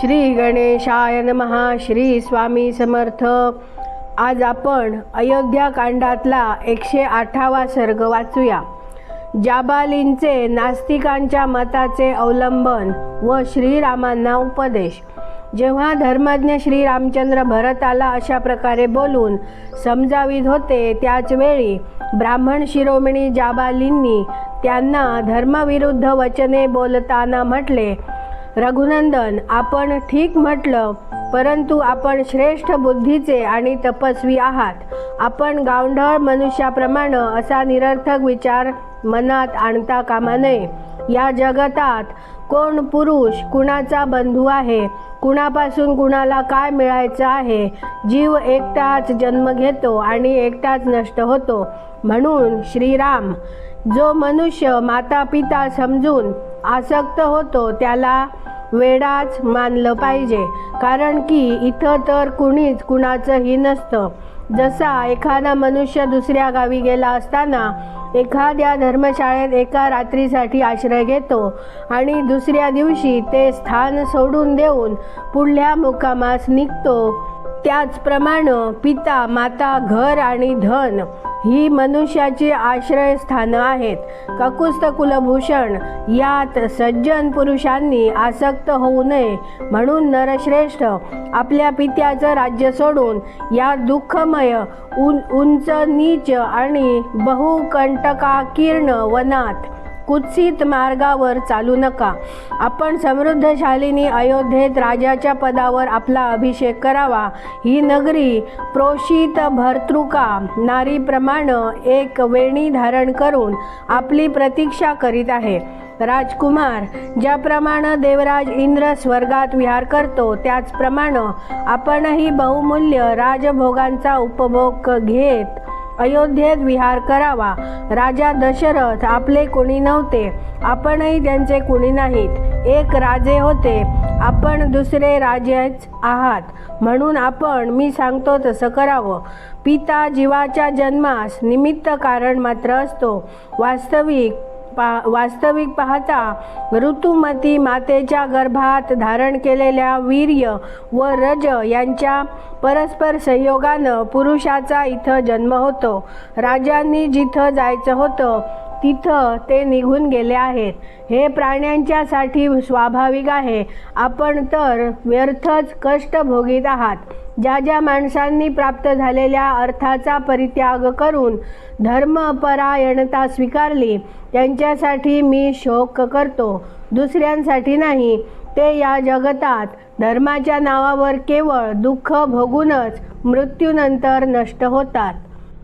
श्री गणेशाय नमहा श्री स्वामी समर्थ. आज आपण अयोध्या कांडातला एकशे आठावा सर्ग वाचूया. जाबालींचे नास्तिकांच्या मताचे अवलंबन व श्रीरामांना उपदेश. जेव्हा धर्मज्ञ श्रीरामचंद्र भरताला अशा प्रकारे बोलून समजावीत होते त्याचवेळी ब्राह्मण शिरोमणी जाबालींनी त्यांना धर्मविरुद्ध वचने बोलताना म्हटले रघुनंदन आपण ठीक म्हटलं परंतु आपण श्रेष्ठ बुद्धीचे आणि तपस्वी आहात. आपण गावढळ मनुष्याप्रमाणे असा निरर्थक विचार मनात आणता कामा नये. या जगतात कोण पुरुष कुणाचा बंधू आहे? कुणापासून कुणाला काय मिळायचं आहे? जीव एकटाच जन्म घेतो आणि एकटाच नष्ट होतो. म्हणून श्रीराम जो मनुष्य माता पिता समजून आसक्त होतो त्याला वेडाच मानलं पाहिजे. कारण की इथं तर कुणीच कुणाचंही नसतं. जसा एखादा मनुष्य दुसऱ्या गावी गेला असताना एखाद्या धर्मशाळेत एका रात्रीसाठी आश्रय घेतो आणि दुसऱ्या दिवशी ते स्थान सोडून देऊन पुढल्या मुक्कामास निघतो. त्याचप्रमाणे पिता माता घर आणि धन ही मनुष्याची आश्रयस्थानं आहेत. ककुस्त कुलभूषण यात सज्जन पुरुषांनी आसक्त होऊ नये म्हणून नरश्रेष्ठ आपल्या पित्याचं राज्य सोडून या दुःखमय उन उंच नीच आणि बहुकंटकाकीर्ण वनात कुत्सित मार्गावर चालू नका. आपण समृद्धशालिनी अयोध्येत राजाच्या पदावर आपला अभिषेक करावा. ही नगरी प्रोषित भर्तृका नारीप्रमाणे एक वेणी धारण करून आपली प्रतीक्षा करीत आहे. राजकुमार ज्याप्रमाणे देवराज इंद्र स्वर्गात विहार करतो त्याचप्रमाणे आपणही बहुमूल्य राजभोगांचा उपभोग घेत अयोध्येत विहार करावा. राजा दशरथ आपले कोणी नव्हते. आपणही त्यांचे कोणी नाहीत. एक राजे होते. आपण दुसरे राजेच आहात. म्हणून आपण मी सांगतो तसं करावं. पिता जीवाच्या जन्मास निमित्त कारण मात्र असतो. वास्तविक पा वास्तविक पाहता ऋतुमती मातेच्या गर्भात धारण केलेल्या वीर्य व रज यांच्या परस्पर संयोगानं पुरुषाचा इथं जन्म होतो. राजांनी जिथं जायचं होतं तिथं ते निघून गेले आहेत. हे प्राण्यांच्यासाठी स्वाभाविक आहे. आपण तर व्यर्थच कष्ट भोगीत आहात. ज्या ज्या माणसांनी प्राप्त झालेल्या अर्थाचा परित्याग करून धर्मपरायणता स्वीकारली त्यांच्यासाठी मी शोक करतो. दुसऱ्यांसाठी नाही ते या जगतात. धर्माच्या नावावर केवळ दुःख भोगूनच मृत्यूनंतर नष्ट होतात.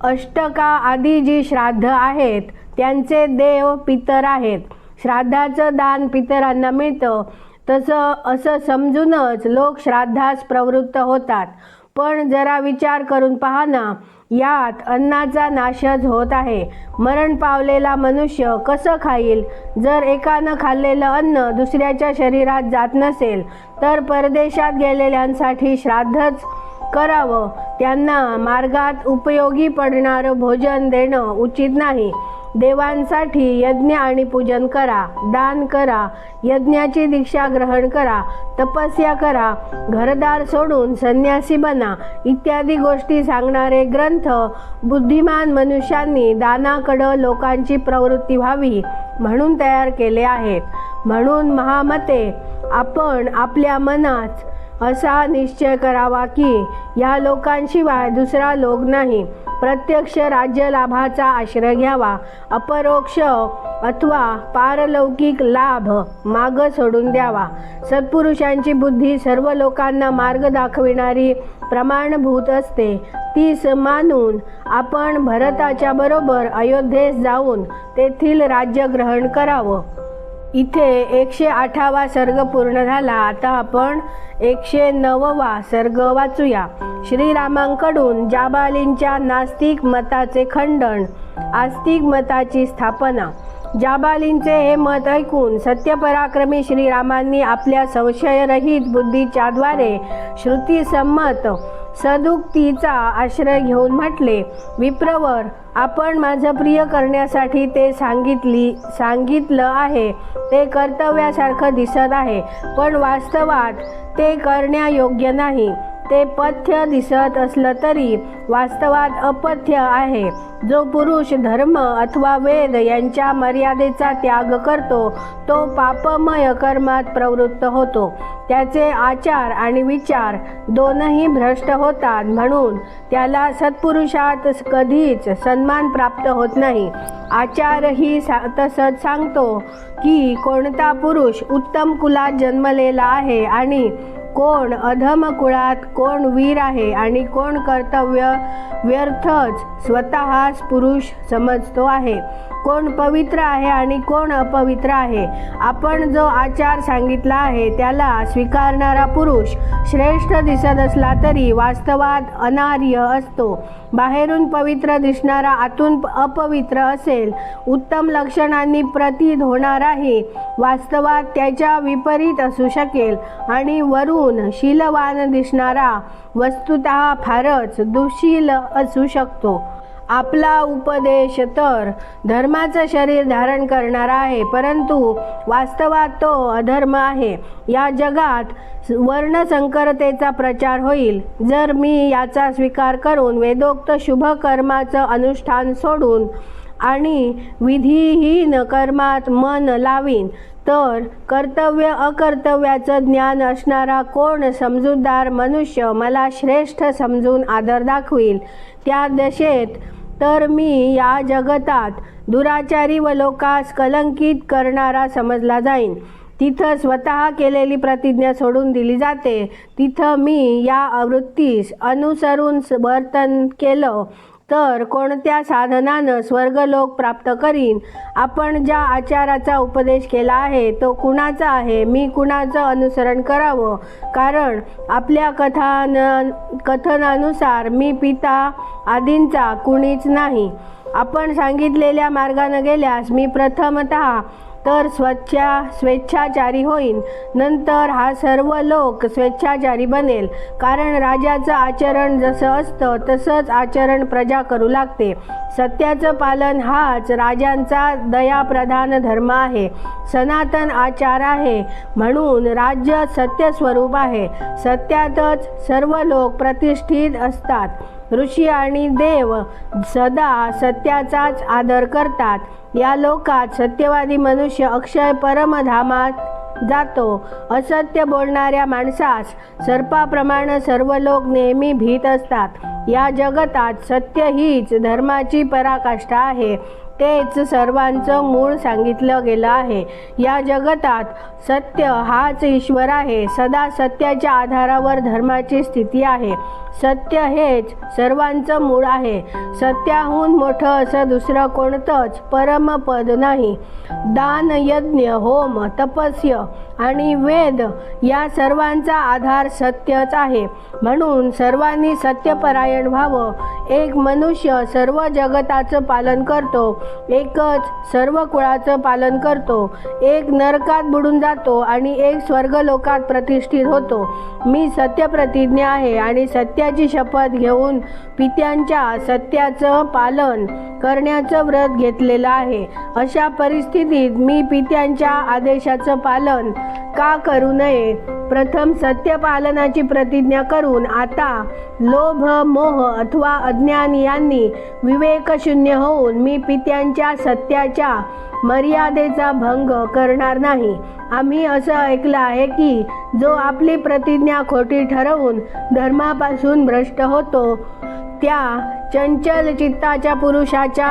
अष्टका आदी जी श्राद्ध आहेत त्यांचे देव पितर आहेत. श्राद्धाचं दान पितरांना मिळतं. तसं असं समजूनच लोक श्राद्धास प्रवृत्त होतात. पण जरा विचार करून पहा ना यात अन्नाचा नाशच होत आहे. मरण पावलेला मनुष्य कसं खाईल? जर एकानं खाल्लेलं अन्न दुसऱ्याच्या शरीरात जात नसेल तर परदेशात गेलेल्यांसाठी श्राद्धच करावं. त्यांना मार्गात उपयोगी पडणारं भोजन देणं उचित नाही. देवांसाठी यज्ञ आणि पूजन करा दान करा यज्ञाची दीक्षा ग्रहण करा तपस्या करा घरदार सोडून संन्यासी बना इत्यादी गोष्टी सांगणारे ग्रंथ बुद्धिमान मनुष्यांनी दानाकडं लोकांची प्रवृत्ती व्हावी म्हणून तयार केले आहेत. म्हणून महामते आपण आपल्या मनात असा निश्चय करावा की या लोकांशिवाय दुसरा लोक नाही. प्रत्यक्ष राज्य लाभाचा आश्रय घ्यावा. अपरोक्ष अथवा पारलौकिक लाभ माग सोडून द्यावा. सत्पुरुषांची बुद्धी सर्व लोकांना मार्ग दाखविणारी प्रमाणभूत असते. तीस मानून आपण भरताच्या बरोबर अयोध्येस जाऊन तेथील राज्य ग्रहण करावं. इथे एकशे आठावा सर्ग पूर्ण झाला. आता आपण एकशे नववा सर्ग वाचूया. श्रीरामांकडून जाबालींच्या नास्तिक मताचे खंडन आस्तिक मताची स्थापना. जाबालींचे हे मत ऐकून सत्यपराक्रमी श्रीरामांनी आपल्या संशयरहित बुद्धीच्याद्वारे श्रुतीसंमत सदुक्तीचा आश्रय घेऊन म्हटले विप्रवर आपण माझं प्रिय करण्यासाठी ते सांगितली सांगितलं आहे. ते कर्तव्यासारखं दिसत आहे पण वास्तवात ते करण्यायोग्य नाही. ते पथ्य दिसत असलं तरी वास्तवात अपथ्य आहे. जो पुरुष धर्म अथवा वेद यांच्या मर्यादेचा त्याग करतो तो पापमय कर्मात प्रवृत्त होतो. त्याचे आचार आणि विचार दोनही भ्रष्ट होतात म्हणून त्याला सत्पुरुषात कधीच सन्मान प्राप्त होत नाही. आचारही सा तसंच सांगतो की कोणता पुरुष उत्तम कुलात जन्मलेला आहे आणि कोण अधम कुळात कोण वीर आहे आणि कोण कर्तव्य व्यर्थच स्वतःच पुरुष समजतो आहे. कोण पवित्र आहे आणि कोण अपवित्र आहे. आपण जो आचार सांगितला आहे त्याला स्वीकारणारा पुरुष श्रेष्ठ दिसत असला तरी वास्तवात अनार्य असतो. बाहेरून पवित्र दिसणारा आतून अपवित्र असेल उत्तम लक्षणांनी प्रतीत होणाराही वास्तवात त्याच्या विपरीत असू शकेल आणि वरून शीलवान दिसणारा वस्तुत फारच दुशील असू शकतो. आपला उपदेश तर धर्माचं शरीर धारण करणारा आहे परंतु वास्तवात तो अधर्म आहे. या जगात वर्णसंकरतेचा प्रचार होईल. जर मी याचा स्वीकार करून वेदोक्त शुभ कर्माचं अनुष्ठान सोडून आणि विधीहीन कर्मात मन लावीन तर कर्तव्य अकर्तव्याचं ज्ञान असणारा कोण समजूतदार मनुष्य मला श्रेष्ठ समजून आदर दाखवील. त्या दशेत तर मी या जगतात दुराचारी व लोकास कलंकित करणारा समजला जाईन. तिथं स्वतः केलेली प्रतिज्ञा सोडून दिली जाते. तिथं मी या आवृत्तीस अनुसरून वर्तन केलं. तर कोणत्या साधनानं स्वर्गलोक प्राप्त करीन? आपण ज्या आचाराचा उपदेश केला आहे तो कुणाचा आहे? मी कुणाचं अनुसरण करावं? कारण आपल्या कथान कथनानुसार मी पिता आदींचा कुणीच नाही. आपण सांगितलेल्या मार्गानं गेल्यास मी प्रथमतः तर स्वच्छा स्वेच्छाचारी होईन. नंतर हा सर्व लोक स्वेच्छाचारी बनेल. कारण राजाचं आचरण जसं असतं तसंच आचरण प्रजा करू लागते. सत्याचं पालन हाच राजांचा दयाप्रधान धर्म आहे. सनातन आचार आहे. म्हणून राज्य सत्यस्वरूप आहे. सत्यातच सर्व लोक प्रतिष्ठित असतात. ऋषी आणि देव सदा सत्याचाच आदर करतात. या लोकात सत्यवादी मनुष्य अक्षय परमधामात जातो. असत्य बोलणाऱ्या माणसास सर्पाप्रमाणे सर्व लोक नेहमी भीत असतात. या जगतात सत्य हीच धर्माची पराकाष्ठा आहे. तेच सर्वांचं मूळ सांगितलं गेलं आहे. या जगतात सत्य हाच ईश्वर आहे. सदा सत्याच्या आधारावर धर्माची स्थिती आहे. सत्य हेच सर्वांचं मूळ आहे. सत्याहून मोठं असं दुसरं कोणतंच परमपद नाही. दान यज्ञ होम तपस्य आणि वेद या सर्वांचा आधार सत्यच आहे. म्हणून सर्वांनी सत्यपरायण व्हावं. एक मनुष्य सर्व जगताचं पालन करतो. एकच सर्व कुळाचं पालन करतो. एक नरकात बुडून जातो आणि एक स्वर्गलोकात प्रतिष्ठित होतो. मी सत्यप्रतिज्ञा आहे आणि सत्याची शपथ घेऊन पित्यांच्या सत्याचं पालन करण्याचं व्रत घेतलेलं आहे. अशा परिस्थितीत मी पित्यांच्या आदेशाचं पालन का करू नये? प्रथम सत्यपालनाची प्रतिज्ञा करून आता लोभ मोह अथवा अज्ञान यांनी विवेकशून्य होऊन मी पित्यांच्या सत्याच्या मर्यादेचा भंग करणार नाही. आम्ही असं ऐकलं आहे की जो आपली प्रतिज्ञा खोटी ठरवून धर्मापासून भ्रष्ट होतो त्या चंचल चित्ताच्या पुरुषाच्या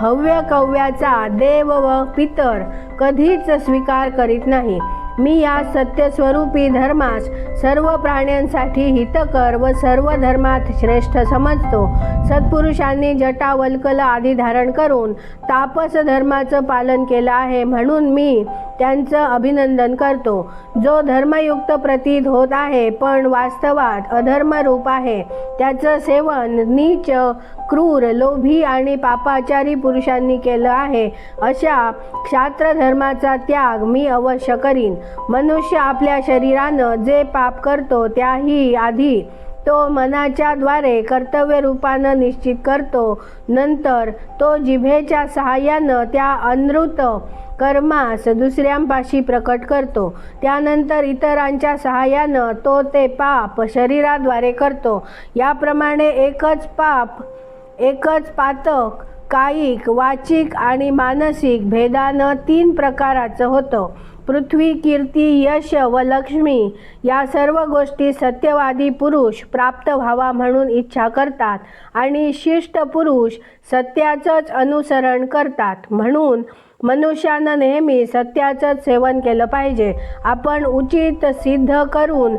हव्य कव्याचा देव व पितर कधीच स्वीकार करीत नाही. मी या सत्यस्वरूपी धर्मास सर्व प्राण्यांसाठी हितकर व सर्व धर्मात श्रेष्ठ समजतो. सत्पुरुषांनी जटा वल्कल आदी धारण करून तापस धर्माचं पालन केलं आहे म्हणून मी त्यांचं अभिनंदन करतो. जो धर्मयुक्त प्रतीत होत आहे पण वास्तवात अधर्मरूप आहे त्याचं सेवन नीच क्रूर लोभी आणि पापाचारी पुरुषांनी केलं आहे. अशा क्षात्रधर्माचा त्याग मी अवश्य करीन. मनुष्य आपल्या शरीरानं जे पाप करतो त्याही आधी तो मनाच्या द्वारे कर्तव्य रूपानं निश्चित करतो. नंतर तो जिभेच्या सहाय्यानं त्या अनृत कर्मास दुसऱ्यांपाशी प्रकट करतो. त्यानंतर इतरांच्या सहाय्यानं तो ते पाप शरीराद्वारे करतो. याप्रमाणे एकच पाप एकच पातक कायिक वाचिक आणि मानसिक भेदानं तीन प्रकाराचं होतं. पृथ्वी कीर्ती यश व लक्ष्मी या सर्व गोष्टी सत्यवादी पुरुष प्राप्त व्हावा म्हणून इच्छा करतात आणि शिष्ट पुरुष सत्याचंच अनुसरण करतात. म्हणून मनुष्यानं नेहमी सत्याचंच सेवन केलं पाहिजे. आपण उचित सिद्ध करून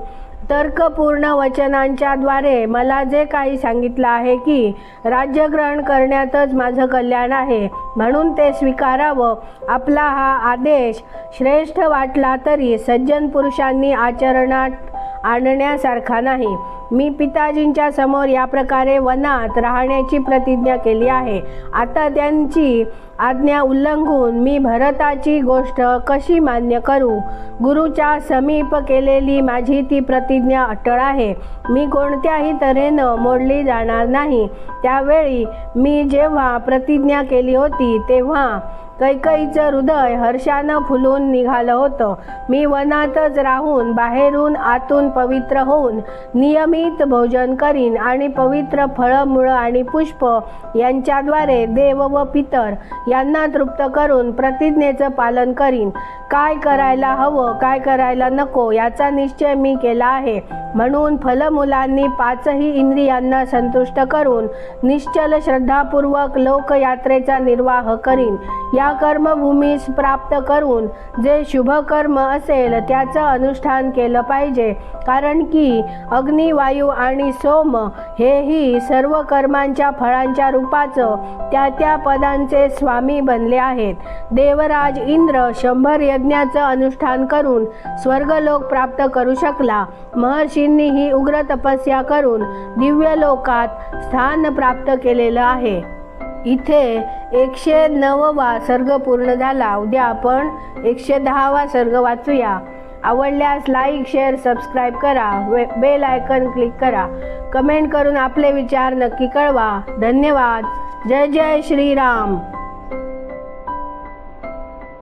तर्कपूर्ण वचनांच्या द्वारे मला जे काही सांगितलं आहे की राज्यग्रहण करण्यातच माझं कल्याण आहे म्हणून ते स्वीकारावं. आपला हा आदेश श्रेष्ठ वाटला तरी सज्जन पुरुषांनी आचरणात आणण्यासारखा नाही. मी पिताजींच्या समोर या प्रकारे वनात राहण्याची प्रतिज्ञा केली आहे. आता त्यांची आज्ञा उल्लंघून मी भरताची गोष्ट कशी मान्य करू? गुरुच्या समीप केलेली माझी ती प्रतिज्ञा अटळ आहे. मी कोणत्याही तऱ्हेनं मोडली जाणार नाही. त्यावेळी मी जेव्हा प्रतिज्ञा केली होती तेव्हा कैकईचं हृदय हर्षानं फुलून निघालं होतं. मी वनातच राहून बाहेरून आतून पवित्र होऊन नियमित भोजन करीन आणि पवित्र फळं मुळं आणि पुष्प यांच्याद्वारे देव व पितर यांना तृप्त करून प्रतिज्ञेचं पालन करीन. काय करायला हवं काय करायला नको याचा निश्चय मी केला आहे. म्हणून फलमुलांनी पाचही इंद्रियांना संतुष्ट करून निश्चल श्रद्धापूर्वक लोकयात्रेचा निर्वाह करीन. या कर्मभूमीस प्राप्त करून जे शुभ कर्म असेल त्याचं अनुष्ठान केलं पाहिजे. कारण की अग्नी वायू आणि सोम हेही सर्व कर्मांच्या फळांच्या रूपाचं त्या त्या पदांचे स्वा स्वामी बनले आहेत. देवराज इंद्र शंभर यज्ञाचं अनुष्ठान करून स्वर्गलोक प्राप्त करू शकला. महर्षींनी ही उग्र तपस्या करून दिव्य लोकात स्थान प्राप्त केलेलं आहे. इथे एकशे नववा सर्ग पूर्ण झाला. उद्या आपण एकशे दहावा सर्ग वाचूया. आवडल्यास लाईक शेअर सबस्क्राईब करा. वे बेल आयकन क्लिक करा. कमेंट करून आपले विचार नक्की कळवा. धन्यवाद. जय जय श्रीराम.